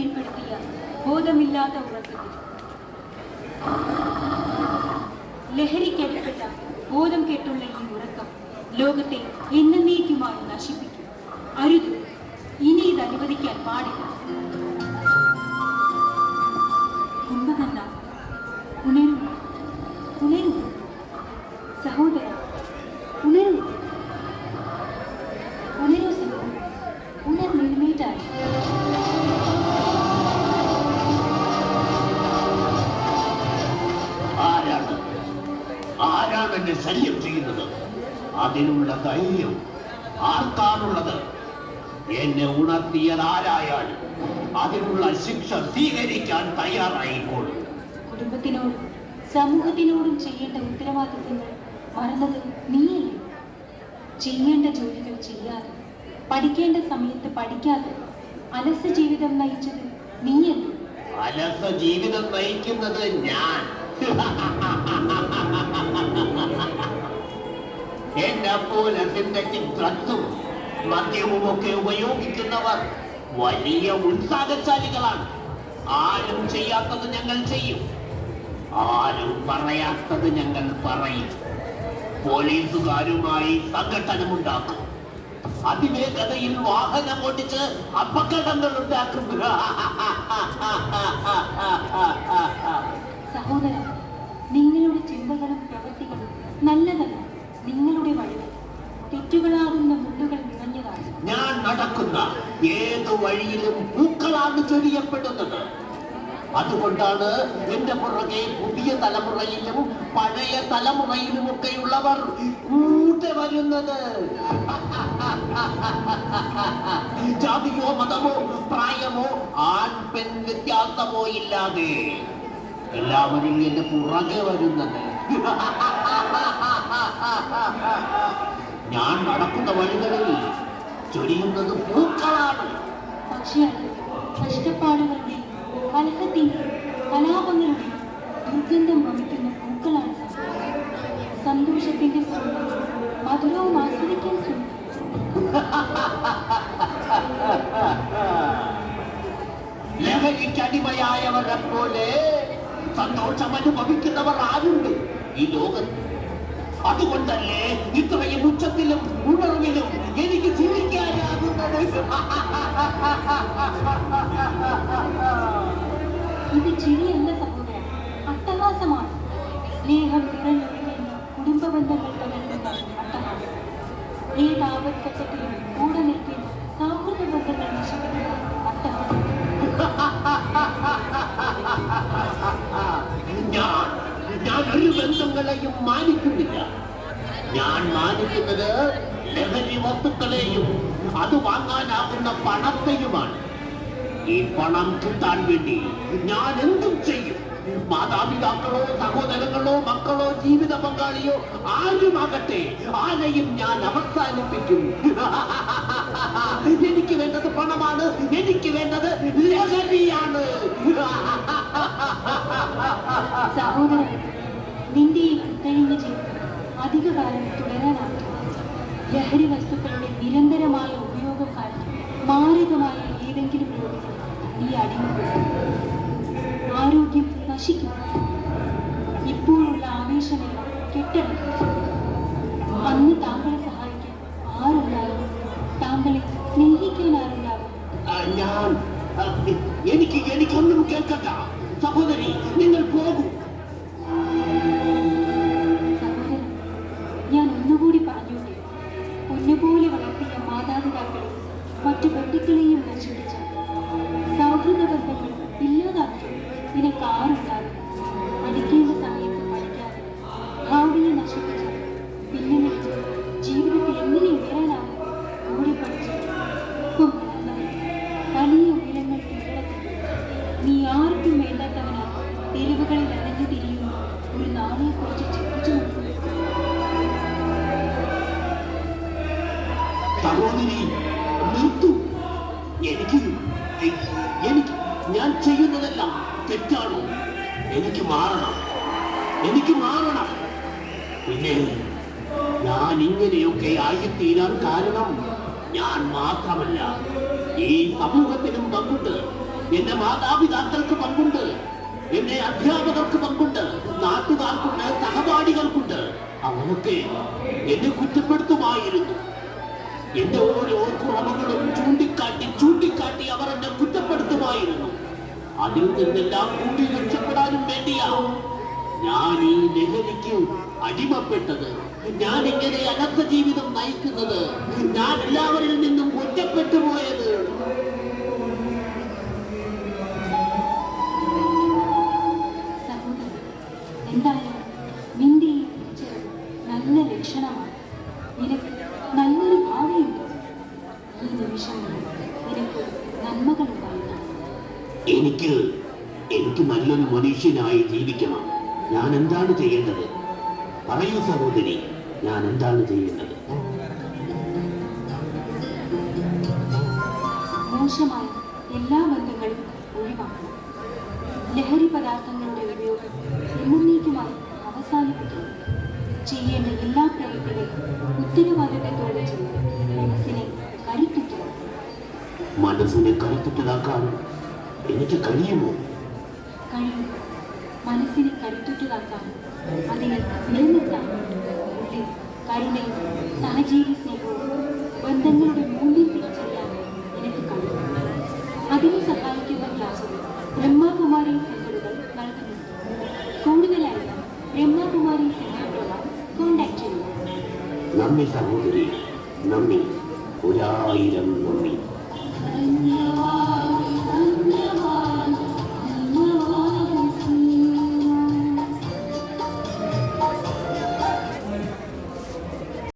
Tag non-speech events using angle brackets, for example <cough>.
ഏർപ്പെടുത്തിയ ബോധമില്ലാത്ത ഉറക്കത്തിൽ. ലഹരിക്കറ്റപ്പെട്ട ബോധം കേട്ടുള്ള ഈ ഉറക്കം ലോകത്തെ എന്നേക്കുമായി നശിപ്പിക്കും. അരുത്. ഇനി ഇത് അനുവദിക്കാൻ പാടില്ല. കുംഭകണ്ണ ഉണരൂ. ഉണരൂ. സഹോദര ഉണരൂ. ഉണരൂ സഹോദര. ഉണർന്നെഴുന്നേറ്റായി എന്നെ ശല്യം ചെയ്യുന്നത്. അതിനുള്ള ധൈര്യം ആർക്കാണുള്ളത്? എന്നെ ഉണർത്തിയത് അതിനുള്ള ശിക്ഷ സ്വീകരിക്കാൻ തയ്യാറായിക്കോളും. കുടുംബത്തിനോടും സമൂഹത്തിനോടും ചെയ്യേണ്ട ഉത്തരവാദിത്തങ്ങൾ മറന്നത് നീയല്ലേ? ചെയ്യേണ്ട ജോലികൾ ചെയ്യാതെ പഠിക്കേണ്ട സമയത്ത് പഠിക്കാതെ അലസ ജീവിതം നയിച്ചത് നീയല്ലേ? അലസ ജീവിതം നയിക്കുന്നത് ഞാൻ. <laughs> സിന്തറ്റിക് ഡ്രഗ്സും മദ്യവും ഒക്കെ ഉപയോഗിക്കുന്നവർ വലിയ ഉത്സാഹശാലികളാണ്. ആരും ചെയ്യാത്തത് ഞങ്ങൾ ചെയ്യും. ആരും പറയാത്തത് ഞങ്ങൾ പറയും. പോലീസുകാരുമായി സംഘട്ടനമുണ്ടാക്കും. അതിവേഗതയിൽ വാഹനം ഓടിച്ച് അപകടങ്ങൾ ഉണ്ടാക്കും. <laughs> സഹോദര നിങ്ങളുടെ ചിന്തകളും പ്രവൃത്തികളും നല്ലതല്ല നിങ്ങളുടെ വഴികൾ തെറ്റുകളാകുന്ന മുള്ളുകൾ നിറഞ്ഞതാണ് ഞാൻ നടക്കുന്ന ഏത് വഴിയിലും പൂക്കളാണ് ചൊരിയപ്പെടുന്നത്. അതുകൊണ്ടാണ് എന്റെ പുറകെ പുതിയ തലമുറയിലും പഴയ തലമുറയിലും ഒക്കെയുള്ളവർ കൂട്ടി വരുന്നത്. <laughs> ജാതിയോ മതമോ പ്രായമോ ആൺ പെൺ വ്യത്യാസമോ ഇല്ലാതെ എല്ലാവരും എന്റെ പുറകെ വരുന്നത്. <laughs> ഞാൻ നടക്കുന്ന വഴികളിൽ ചൊരിയുന്നത് പൂക്കളാണ്. പക്ഷേ അത് കഷ്ടപ്പാടുകളുടെയും കലഹത്തിന്റെയും കലാപങ്ങളുടെയും ദുർഗന്ധം വമിക്കുന്ന പൂക്കളാണ്. സന്തോഷത്തിന്റെ സ്വന്തം മധുരവും ആസ്വദിക്കാൻ ശ്രമിക്കും ലഹരിക്കടിമയായവരെ പോലെ സന്തോഷം അനുഭവിക്കുന്നവർ ആരുണ്ട്? ഈ ലോകത്ത് അതുകൊണ്ടല്ലേ ഇത്രയും ഉച്ചത്തിലും ഉണർവിലും എനിക്ക് ജീവിക്കാനാകുന്നത്? ഇത് ചിരിയല്ല സഹോദരൻ അട്ടഹാസമാണ്. സ്നേഹം നിറഞ്ഞൊഴുകുന്ന കുടുംബ ബന്ധങ്ങൾ തകർക്കുന്ന അട്ടഹാസം ഏത് ബന്ധങ്ങളെയും മാനിക്കുന്നില്ല. ഞാൻ മാനിക്കുന്നത് ലഹരി വസ്തുക്കളെയും അത് വാങ്ങാനാകുന്ന പണത്തെയുമാണ്. ഈ പണം കിട്ടാൻ വേണ്ടി ഞാൻ എന്തും ചെയ്യും. മാതാപിതാക്കളോ സഹോദരങ്ങളോ മക്കളോ ജീവിത പങ്കാളിയോ ആരുമാകട്ടെ ആരെയും ഞാൻ അവസാനിപ്പിക്കും. എനിക്ക് വേണ്ടത് പണമാണ് എനിക്ക് വേണ്ടത് ലഹരിയാണ്. നിന്റെ ഈ കുത്തഴിഞ്ഞ ജീവിതം അധികകാലം തുടരാനാവില്ല. ലഹരി വസ്തുക്കളുടെ നിരന്തരമായ നശിപ്പിച്ച സൗഹൃദ ബന്ധങ്ങൾ ഇല്ലാതാക്കി നിനക്ക് ആരുണ്ടാകും? പഠിക്കേണ്ട പിന്നെ നിനക്ക് ജീവിതത്തിൽ എങ്ങനെ ഉയരാനാകും? കൂടെ പഠിച്ച് വളർന്നവർ വലിയ ഉയരങ്ങൾ കീഴടക്കി നീ ആർക്കും വേണ്ടാത്തവനായി തെരുവുകളിൽ അലഞ്ഞു തിരിയുന്ന ഒരു നാളെ കുറിച്ച് ചിന്തിച്ചു സഹോദരി നിർത്തു. തെറ്റാണോ? എനിക്ക് മാറണം. എനിക്ക് മാറണം. പിന്നെ ഞാൻ ഇങ്ങനെയൊക്കെ ആയിത്തീരാൻ കാരണം ഞാൻ മാത്രമല്ല ഈ സമൂഹത്തിനും പങ്കുണ്ട്. എന്റെ മാതാപിതാക്കൾക്ക് പങ്കുണ്ട്. എന്റെ അധ്യാപകർക്ക് പങ്കുണ്ട്. നാട്ടുകാർക്കുണ്ട് സഹപാഠികൾക്കുണ്ട്. അവരൊക്കെ എന്നെ കുറ്റപ്പെടുത്തുമായിരുന്നു. എന്റെ ഓരോ കുറവുകളും ചൂണ്ടിക്കാട്ടി ചൂണ്ടിക്കാട്ടി അവർ എന്നെ കുറ്റപ്പെടുത്തുമായിരുന്നു. അതിൽ നിന്നെല്ലാം കൂടി രക്ഷപ്പെടാനും വേണ്ടിയാ. ഞാൻ ഈ ലഹരിക്ക് അടിമപ്പെട്ടത്. ഞാൻ ഇങ്ങനെ അനർത്ഥ ജീവിതം നയിക്കുന്നത്. ഞാൻ എല്ലാവരിൽ നിന്നും ഒറ്റപ്പെട്ടു പോയത്. എനിക്ക് എനിക്ക് നല്ലൊരു മനുഷ്യനായി ജീവിക്കണം. ഞാൻ എന്താണ് ചെയ്യേണ്ടത്? പറയൂ സഹോദരി ഞാൻ എന്താണ് ചെയ്യേണ്ടത്? മോശമായ എല്ലാ ബന്ധങ്ങളും ഒഴിവാക്കണം. ലഹരി പദാർത്ഥങ്ങളുടെ ഉപയോഗം എന്നേക്കുമായി അവസാനിപ്പിക്കണം. ചെയ്യേണ്ട എല്ലാ പ്രവൃത്തികളും ഉത്തരവാദിത്തത്തോടെ ചെയ്യണം മനസ്സിനെ കരുത്തുറ്റണം മനസ്സിനെ കരുത്തുറ്റതാക്കാൻ എനിക്ക് കഴിയുമോ? കഴിയും. മനസ്സിനെ കരുത്തുറ്റതാക്കാനും അതിനെ നിലനിർത്താനും ഉള്ളിൽ കരുണയും സഹജീവി സ്നേഹവും ബന്ധങ്ങളുടെ മൂല്യം തിരിച്ചറിയാനും എനിക്ക് കഴിയും. അതിനെ സഹായിക്കുന്ന ക്ലാസുകൾ ബ്രഹ്മകുമാരി സെന്ററുകൾ നൽകുന്നുണ്ട് കൂടുതലറിയാൻ ബ്രഹ്മകുമാരി സെന്ററുകളുമായി കോൺടാക്ട് ചെയ്യുക നന്ദി സഹോദരി നന്ദി ഒരായിരം നന്ദി